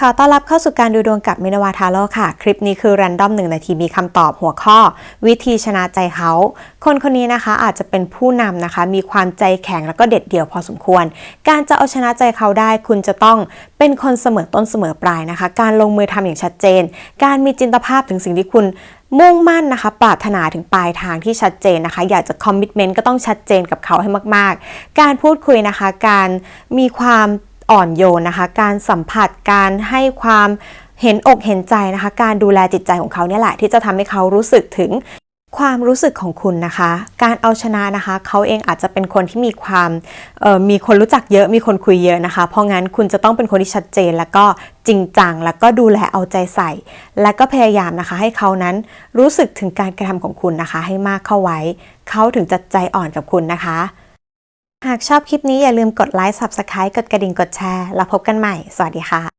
ขอต้อนรับเข้าสู่การดูดวงกับมินาวาทาโร่ค่ะ คลิปนี้คือ r รนดอมหนึ่งนาทีมีคำตอบหัวข้อ วิธีชนะใจเขา คนคนนี้นะคะอาจจะเป็นผู้นำนะคะ มีความใจแข็งแล้วก็เด็ดเดี่ยวพอสมควร การจะเอาชนะใจเขาได้ คุณจะต้องเป็นคนเสมอต้นเสมอปลายนะคะ การลงมือทำอย่างชัดเจน การมีจินตภาพถึงสิ่งที่คุณมุ่งมั่นนะคะปรารถนาถึงปลายทางที่ชัดเจนนะคะ อยากจะคอมมิชเมนต์ก็ต้องชัดเจนกับเขาให้มาก ๆ การพูดคุยนะคะ การมีความ อ่อนโยนนะคะ การสัมผัสการให้ความเห็นอกเห็นใจนะคะ การดูแลจิตใจของเขาเนี่ยแหละ ที่จะทำให้เขารู้สึกถึงความรู้สึกของคุณนะคะ การเอาชนะนะคะ เขาเองอาจจะเป็นคนที่มีความออมีคนรู้จักเยอะมีคนคุยเยอะนะคะ เพราะงั้นคุณจะต้องเป็นคนที่ชัดเจน แล้วก็จริงจัง แล้วก็ดูแลเอาใจใส่ และก็พยายามนะคะ ให้เขานั้นรู้สึกถึงการกระทำของคุณนะคะ ให้มากเข้าไว้ เขาถึงจะใจอ่อนกับคุณนะคะ หากชอบคลิปนี้อย่าลืมกดไลค์ Subscribe กดกระดิ่งกดแชร์ แล้วพบกันใหม่ สวัสดีค่ะ